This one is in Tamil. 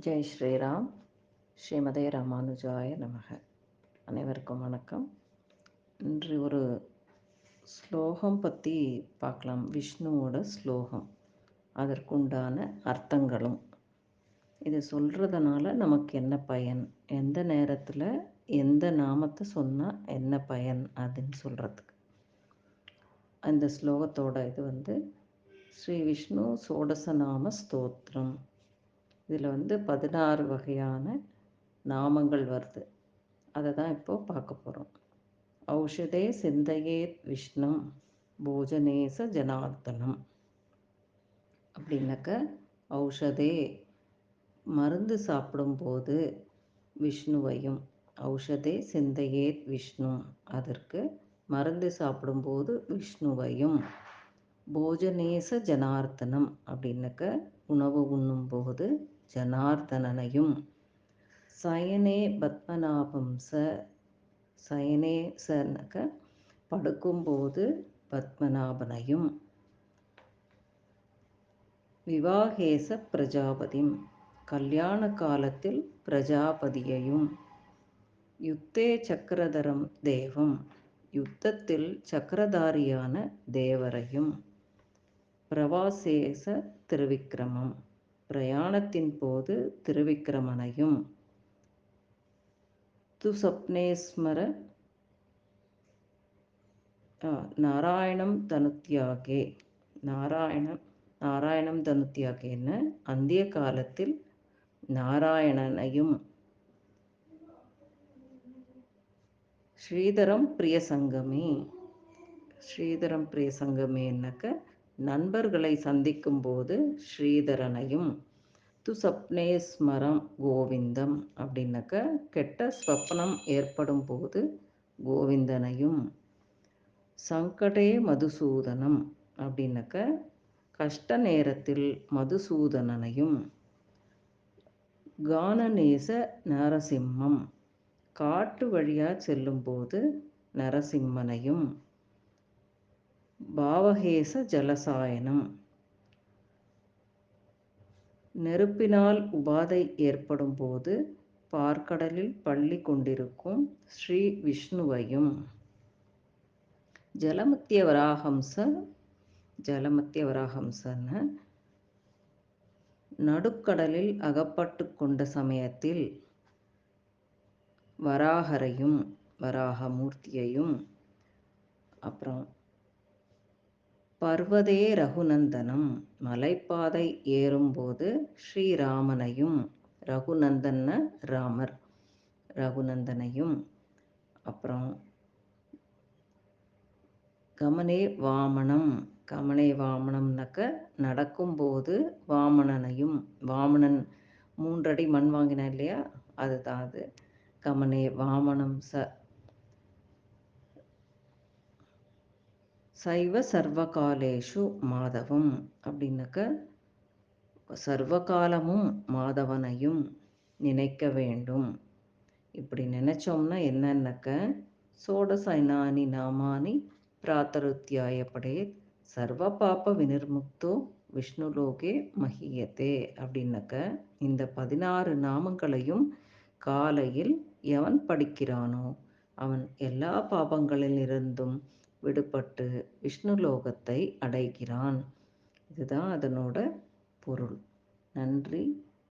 ஜெய் ஸ்ரீராம். ஸ்ரீமதே ராமானுஜாய நமக. அனைவருக்கும் வணக்கம். இன்று ஒரு ஸ்லோகம் பற்றி பார்க்கலாம். விஷ்ணுவோட ஸ்லோகம். அதற்குண்டான அர்த்தங்களும். இது சொல்கிறதுனால நமக்கு என்ன பயன்? எந்த நேரத்தில் எந்த நாமத்தை சொன்னால் என்ன பயன் அப்படின்னு சொல்கிறதுக்கு அந்த ஸ்லோகத்தோட இது வந்து ஸ்ரீ விஷ்ணு சோடசநாம ஸ்தோத்திரம். இதில் வந்து பதினாறு வகையான நாமங்கள் வருது. அதை தான் இப்போது பார்க்க போகிறோம் ஔஷதே சிந்தையே விஷ்ணு போஜனேச ஜனார்த்தனம் அப்படின்னாக்க ஔஷதே மருந்து சாப்பிடும்போது விஷ்ணுவையும் ஔஷதே சிந்தையே விஷ்ணு அதற்கு மருந்து சாப்பிடும்போது விஷ்ணுவையும் போஜனேச ஜனார்த்தனம் அப்படின்னாக்க உணவு உண்ணும்போது ஜனார்தனனையும் சயனே பத்மநாபம் ச சயனே சனக படுக்கும்போது பத்மநாபனையும். விவாகேச பிரஜாபதிம் கல்யாண காலத்தில் பிரஜாபதியையும். யுத்தே சக்கரதரம் தேவம் யுத்தத்தில் சக்கரதாரியான தேவரையும். பிரவாசேச திருவிக்கிரமம். பிரயாணத்தின் போது திருவிக்கிரமனையும். துசப்னேஸ்மர நாராயணம் தனுத்தியாகே. நாராயணம் நாராயணம் தனுத்தியாகேன்னு அந்திய காலத்தில் நாராயணனையும் ஸ்ரீதரம் பிரியசங்கமே. ஸ்ரீதரம் பிரியசங்கமேனாக்க நண்பர்களை சந்திக்கும் போது ஸ்ரீதரனையும் துசப்னேஸ்மரம் கோவிந்தம் அப்படின்னாக்க கெட்ட ஸ்வப்னம் ஏற்படும் போது கோவிந்தனையும் சங்கடே மதுசூதனம் அப்படின்னாக்க கஷ்ட நேரத்தில் மதுசூதனனையும் கானநேச நரசிம்மம் காட்டு வழியாக செல்லும்போது நரசிம்மனையும் பாவகேச ஜலசாயனம் நெருப்பினால் உபாதை ஏற்படும் போது பார்க்கடலில் பள்ளி கொண்டிருக்கும் ஸ்ரீ விஷ்ணுவையும். ஜலமத்திய வராகம்ச ஜலமத்திய வராகம்சன்னு நடுக்கடலில் அகப்பட்டு கொண்ட சமயத்தில் வராகரையும் வராகமூர்த்தியையும் அப்புறம் பர்வதே ரகுநந்தனம். மலைப்பாதை ஏறும்போது ஸ்ரீராமனையும் ரகுநந்தன ராமர் ரகுநந்தனையும். அப்புறம் கமனே வாமனம். கமனே வாமனம்னாக்க நடக்கும்போது வாமனனையும் வாமனன் மூன்றடி மண் வாங்கினேன் இல்லையா? அதுதான் அது. கமனே வாமனம் ச சைவ சர்வகாலேஷு மாதவம் அப்படின்னாக்க சர்வகாலமும் மாதவனையும் நினைக்க வேண்டும். இப்படி நினச்சோம்னா என்னன்னாக்க சோடசைனானி நாமானி பிராத்தருத்தியாயப்படே சர்வ பாப்ப வினிர்முக்தோ விஷ்ணுலோகே மகியத்தே அப்படின்னாக்க இந்த பதினாறு நாமங்களையும் காலையில் எவன் படிக்கிறானோ அவன் எல்லா பாபங்களிலிருந்தும் விடுபட்டு விஷ்ணு லோகத்தை அடைகிறான். இதுதான் அதனோட பொருள். நன்றி.